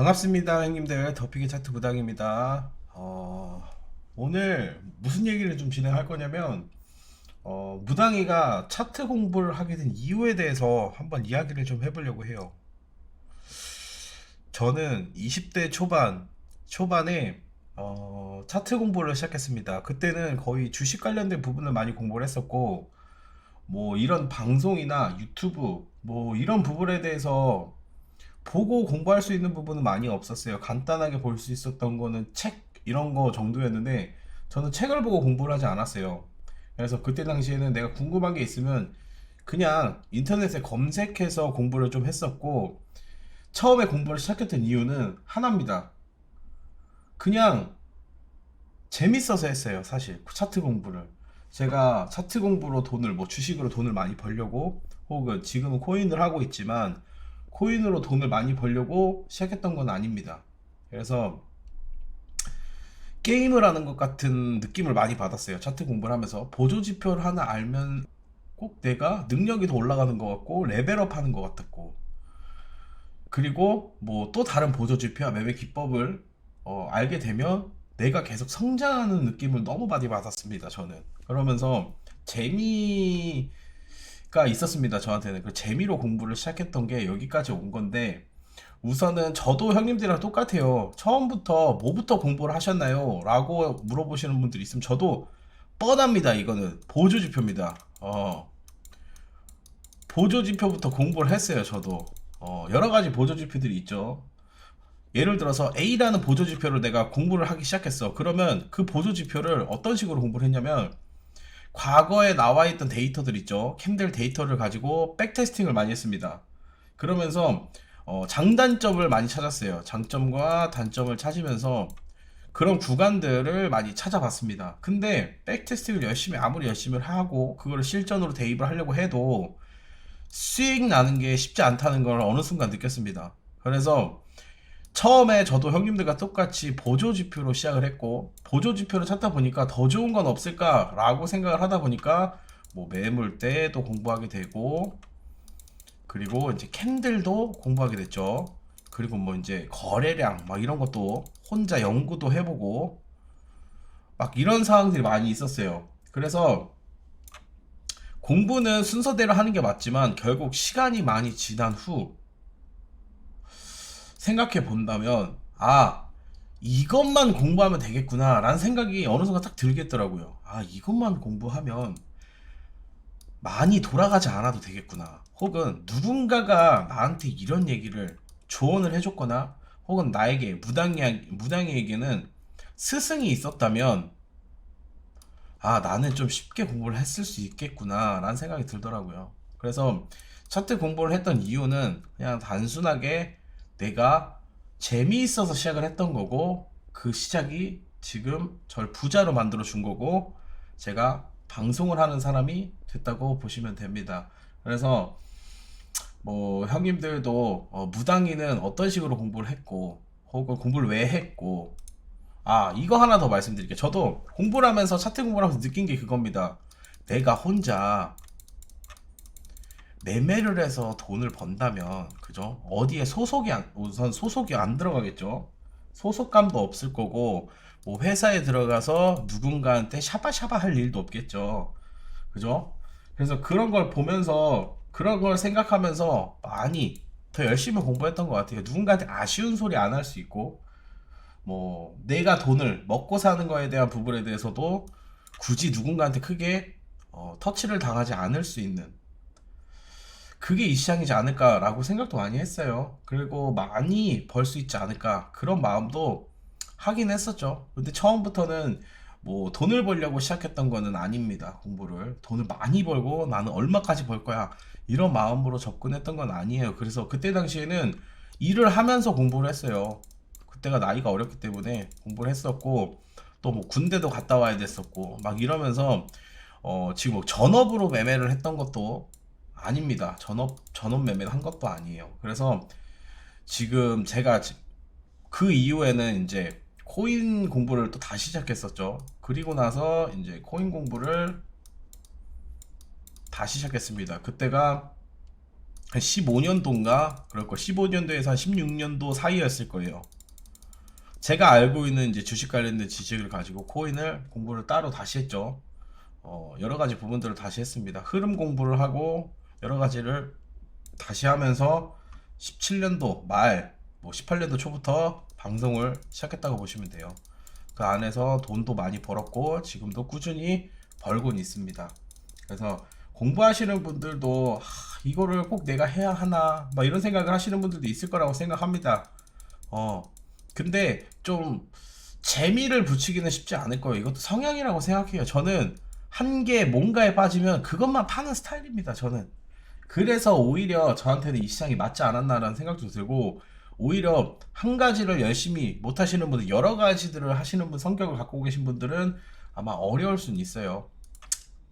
반갑습니다, 형님들. 더피기 차트 부당입니다. 어, 오늘 무슨 얘기를 좀 진행할 거냐면, 어, 무당이가 차트 공부를 하게 된 이유에 대해서 한번 이야기를 좀 해보려고 해요. 저는 20대 초반, 초반에, 어, 차트 공부를 시작했습니다. 그때는 거의 주식 관련된 부분을 많이 공부를 했었고, 뭐 이런 방송이나 유튜브, 뭐 이런 부분에 대해서 보고 공부할 수 있는 부분은 많이 없었어요. 간단하게 볼 수 있었던 거는 책 이런 거 정도였는데 저는 책을 보고 공부를 하지 않았어요. 그래서 그때 당시에는 내가 궁금한 게 있으면 그냥 인터넷에 검색해서 공부를 좀 했었고 처음에 공부를 시작했던 이유는 하나입니다. 그냥 재밌어서 했어요, 사실. 그 차트 공부를. 제가 차트 공부로 돈을, 뭐 주식으로 돈을 많이 벌려고, 혹은 지금은 코인을 하고 있지만, 코인으로 돈을 많이 벌려고 시작했던 건 아닙니다. 그래서 게임을 하는 것 같은 느낌을 많이 받았어요. 차트 공부를 하면서. 보조 지표를 하나 알면 꼭 내가 능력이 더 올라가는 것 같고, 레벨업 하는 것 같았고, 그리고 뭐 또 다른 보조 지표와 매매 기법을 어, 알게 되면 내가 계속 성장하는 느낌을 너무 많이 받았습니다. 저는 그러면서 재미 가 있었습니다. 저한테는 그 재미로 공부를 시작했던 게 여기까지 온 건데 우선은 저도 형님들이랑 똑같아요. 처음부터 뭐부터 공부를 하셨나요? 라고 물어보시는 분들이 있으면 저도 뻔합니다. 이거는 보조 지표입니다. 어, 보조 지표부터 공부를 했어요. 저도 어, 여러 가지 보조 지표들이 있죠. 예를 들어서 A라는 보조 지표를 내가 공부를 하기 시작했어. 그러면 그 보조 지표를 어떤 식으로 공부를 했냐면 과거에 나와 있던 데이터들 있죠. 캠델 데이터를 가지고 백테스팅을 많이 했습니다. 그러면서 어, 장단점을 많이 찾았어요. 장점과 단점을 찾으면서 그런 구간들을 많이 찾아봤습니다. 근데 백테스팅을 열심히 아무리 열심히 하고 그거를 실전으로 대입을 하려고 해도 수익 나는 게 쉽지 않다는 걸 어느 순간 느꼈습니다. 그래서 처음에 저도 형님들과 똑같이 보조 지표로 시작을 했고 보조 지표를 찾다 보니까 더 좋은 건 없을까라고 생각을 하다 보니까 뭐 매물대도 공부하게 되고 그리고 이제 캔들도 공부하게 됐죠. 그리고 뭐 이제 거래량 막 이런 것도 혼자 연구도 해보고 막 이런 상황들이 많이 있었어요. 그래서 공부는 순서대로 하는 게 맞지만 결국 시간이 많이 지난 후 생각해 본다면 아 이것만 공부하면 되겠구나 라는 생각이 어느 순간 딱 들겠더라고요. 아 이것만 공부하면 많이 돌아가지 않아도 되겠구나. 혹은 누군가가 나한테 이런 얘기를 조언을 해줬거나 혹은 나에게 무당이, 무당이에게는 스승이 있었다면 아 나는 좀 쉽게 공부를 했을 수 있겠구나 라는 생각이 들더라고요. 그래서 차트 공부를 했던 이유는 그냥 단순하게 내가 재미있어서 시작을 했던 거고 그 시작이 지금 절 부자로 만들어 준 거고 제가 방송을 하는 사람이 됐다고 보시면 됩니다. 그래서 뭐 형님들도 어, 무당이는 어떤 식으로 공부를 했고 혹은 공부를 왜 했고 아 이거 하나 더 말씀드릴게요. 저도 공부를 하면서 차트 공부를 하면서 느낀 게 그겁니다. 내가 혼자 매매를 해서 돈을 번다면 그죠? 어디에 소속이 안, 우선 소속이 안 들어가겠죠. 소속감도 없을 거고 뭐 회사에 들어가서 누군가한테 샤바샤바 할 일도 없겠죠. 그죠? 그래서 그런 걸 보면서 그런 걸 생각하면서 많이 더 열심히 공부했던 것 같아요. 누군가한테 아쉬운 소리 안 할 수 있고 뭐 내가 돈을 먹고 사는 거에 대한 부분에 대해서도 굳이 누군가한테 크게 어, 터치를 당하지 않을 수 있는 그게 이 시장이지 않을까라고 생각도 많이 했어요. 그리고 많이 벌 수 있지 않을까 그런 마음도 하긴 했었죠. 근데 처음부터는 뭐 돈을 벌려고 시작했던 거는 아닙니다. 공부를 돈을 많이 벌고 나는 얼마까지 벌 거야 이런 마음으로 접근했던 건 아니에요. 그래서 그때 당시에는 일을 하면서 공부를 했어요. 그때가 나이가 어렸기 때문에 공부를 했었고 또 뭐 군대도 갔다 와야 됐었고 막 이러면서 어 지금 뭐 전업으로 매매를 했던 것도 아닙니다. 전업 전업 매매를 한 것도 아니에요. 그래서 지금 제가 지- 그 이후에는 이제 코인 공부를 또 다시 시작했었죠. 그리고 나서 이제 코인 공부를 다시 시작했습니다. 그때가 한 15년도인가 그럴 거 15년도에서 한 16년도 사이였을 거예요. 제가 알고 있는 이제 주식 관련된 지식을 가지고 코인을 공부를 따로 다시 했죠. 어, 여러 가지 부분들을 다시 했습니다. 흐름 공부를 하고 여러 가지를 다시 하면서 17년도 말, 뭐 18년도 초부터 방송을 시작했다고 보시면 돼요. 그 안에서 돈도 많이 벌었고 지금도 꾸준히 벌고는 있습니다. 그래서 공부하시는 분들도 하, 이거를 꼭 내가 해야 하나 막 이런 생각을 하시는 분들도 있을 거라고 생각합니다. 어 근데 좀 재미를 붙이기는 쉽지 않을 거예요. 이것도 성향이라고 생각해요. 저는 한 개 뭔가에 빠지면 그것만 파는 스타일입니다. 저는 그래서 오히려 저한테는 이 시장이 맞지 않았나라는 생각도 들고 오히려 한 가지를 열심히 못 하시는 분들 여러 가지들을 하시는 분 성격을 갖고 계신 분들은 아마 어려울 수는 있어요.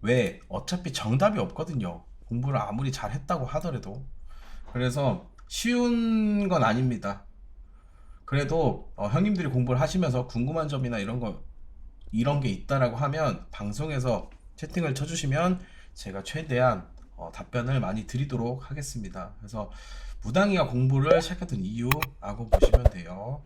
왜? 어차피 정답이 없거든요. 공부를 아무리 잘했다고 하더라도. 그래서 쉬운 건 아닙니다. 그래도 어, 형님들이 공부를 하시면서 궁금한 점이나 이런 거 이런 게 있다라고 하면 방송에서 채팅을 쳐주시면 제가 최대한 어, 답변을 많이 드리도록 하겠습니다. 그래서 무당이가 공부를 시작했던 이유라고 보시면 돼요.